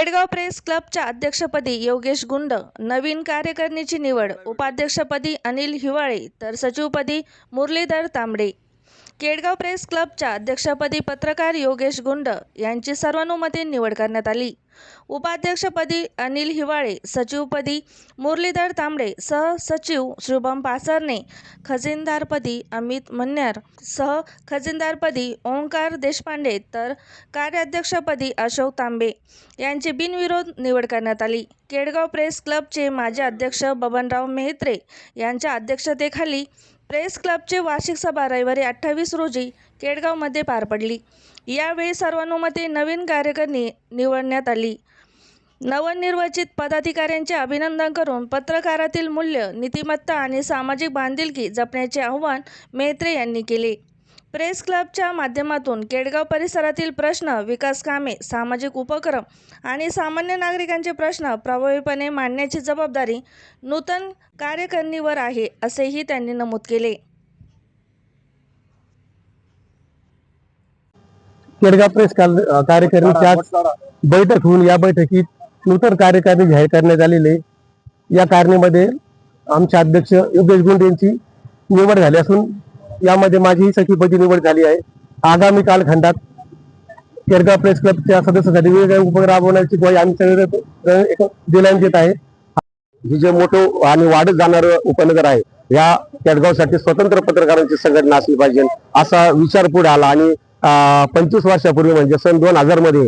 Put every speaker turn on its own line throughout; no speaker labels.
Kedgaon press क्लबच्या अध्यक्षपदी योगेश गुंड नवीन कार्यकारिणीची निवड उपाध्यक्षपदी अनिल हिवाळे तर सचिवपदी मुरलीधर तांबडे. केडगाव प्रेस क्लबच्या अध्यक्षपदी पत्रकार योगेश गुंड यांची सर्वानुमते निवड करण्यात आली. उपाध्यक्षपदी अनिल हिवाळे सचिवपदी मुरलीधर तांबडे सहसचिव शुभम पासरणे खजिनदारपदी अमित मन्यार सह खजिनदारपदी ओंकार देशपांडे तर कार्याध्यक्षपदी अशोक तांबे यांची बिनविरोध निवड करण्यात आली. केडगाव प्रेस क्लबचे माजी अध्यक्ष बबनराव मेहत्रे यांच्या अध्यक्षतेखाली प्रेस क्लबचे वार्षिक सभा रविवारी अठ्ठावीस रोजी केडगावमध्ये पार पडली. यावेळी सर्वानुमते नवीन कार्यकर्णी निवडण्यात आली. नवनिर्वाचित पदाधिकाऱ्यांचे अभिनंदन करून पत्रकारातील मूल्य नीतिमत्ता आणि सामाजिक बांधिलकी जपण्याचे आवाहन मेत्रे यांनी केले. प्रेस क्लबच्या माध्यमातून केडगाव परिसरातील प्रश्न विकास कामे सामाजिक उपक्रम आणि सामान्य नागरिकांचे प्रश्न प्रभावीपणे मांडण्याची जबाबदारी नूतन कार्यकारिणीवर आहे असेही त्यांनी नमूद केले.
केडगाव प्रेस कार्यकारिणीची आज बैठक होऊन या बैठकीत नूतन कार्यकारिणी जाहीर करण्यात आलेली. या कारणीमध्ये आमचे अध्यक्ष योगेश गुंड यांची निवड झाली असून यामध्ये माझी सचिवपदी निवड झाली आहे. आगामी कालखंडात केडगाव प्रेस क्लबच्या सदस्यासाठी वेगवेगळे उपक्रम राबवण्याची ग्वाही आम्ही सगळे देण्यात येत आहे. ही जे मोठं आणि वाढत जाणार उपनगर आहे या केडगावसाठी स्वतंत्र पत्रकारांची संघटना असली पाहिजे असा विचार पुढे आला आणि पंचवीस वर्षापूर्वी म्हणजे सन दोन हजारमध्ये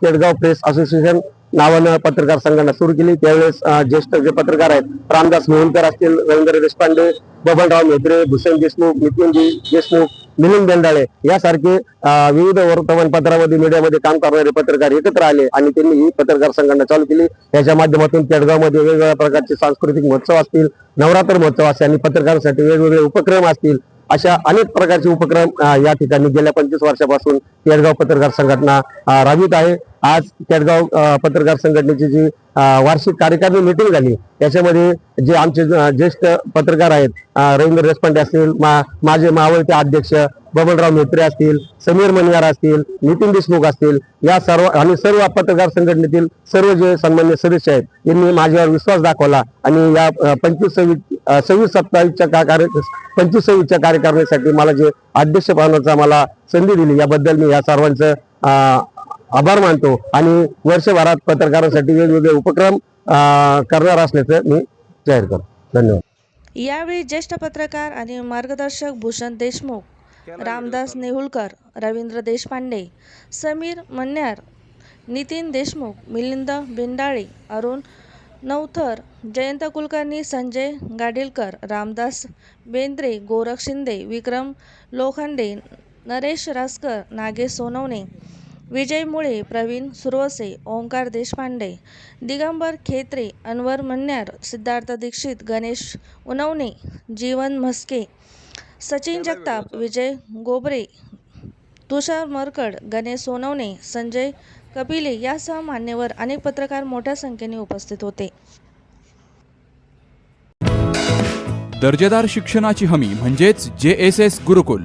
केडगाव प्रेस असोसिएशन नावानं पत्रकार संघटना सुरू केली. त्यावेळेस ज्येष्ठ जे पत्रकार आहेत रामदास मोहनकर असतील रवींद्र देशपांडे बबनराव मेत्रे भूषण देशमुख नितीनजी देशमुख मिलिंद बेंडाळे यासारखे विविध वर्तमानपत्रामध्ये मीडियामध्ये काम करणारे पत्रकार एकत्र आले आणि त्यांनी ही पत्रकार संघटना चालू केली. याच्या माध्यमातून केडगावमध्ये वेगवेगळ्या प्रकारचे सांस्कृतिक महोत्सव असतील नवरात्र महोत्सव असतील आणि पत्रकारांसाठी वेगवेगळे उपक्रम असतील अशा अनेक प्रकारचे उपक्रम या ठिकाणी गेल्या पंचवीस वर्षापासून केडगाव पत्रकार संघटना राबवित आहे. आज केडगाव पत्रकार संघटनेची जी वार्षिक कार्यकारिणी मिटिंग झाली त्याच्यामध्ये जे आमचे ज्येष्ठ पत्रकार आहेत रवींद्र देशपांडे असतील मा- माझे मावळते अध्यक्ष बबनराव मेत्रे असतील समीर मनियार असतील नितीन देशमुख असतील या सर्व आणि सर्व पत्रकार संघटनेतील सर्व जे सन्मान्य सदस्य आहेत यांनी माझ्यावर विश्वास दाखवला आणि या पंचवीस सव्वीस सव्वीस सत्तावीसच्या कार्य पंचवीस सव्वीसच्या कार्यकारिणीसाठी मला जे अध्यक्ष पाहण्याचा मला संधी दिली याबद्दल मी या सर्वांचं अं, आभार मानतो आणि वर्षभरात पत्रकारांसाठी वेगवेगळे उपक्रम करणार असल्याचं मी जाहीर करतो. धन्यवाद.
यावेळी ज्येष्ठ पत्रकार आणि मार्गदर्शक भूषण देशमुख रामदास नेहुलकर रवींद्र देशपांडे समीर मन्यार नितीन देशमुख मिलिंद बेंडाळे अरुण नवथर जयंत कुलकर्णी संजय गाडीलकर रामदास बेंद्रे गोरख शिंदे विक्रम लोखंडे नरेश रासकर नागेश सोनवणे विजय मुळे प्रवीण सुरवसे ओंकार देशपांडे दिगंबर खेत्रे अनवर मन्यार सिद्धार्थ दीक्षित गणेश उनवणे जीवन म्हस्के सचिन जगताप विजय गोबरे तुषार मरकड गणेश सोनवणे संजय कपिले यासह मान्यवर अनेक पत्रकार मोठ्या संख्येने उपस्थित होते.
दर्जेदार शिक्षणाची हमी म्हणजेच J S S Gurukul.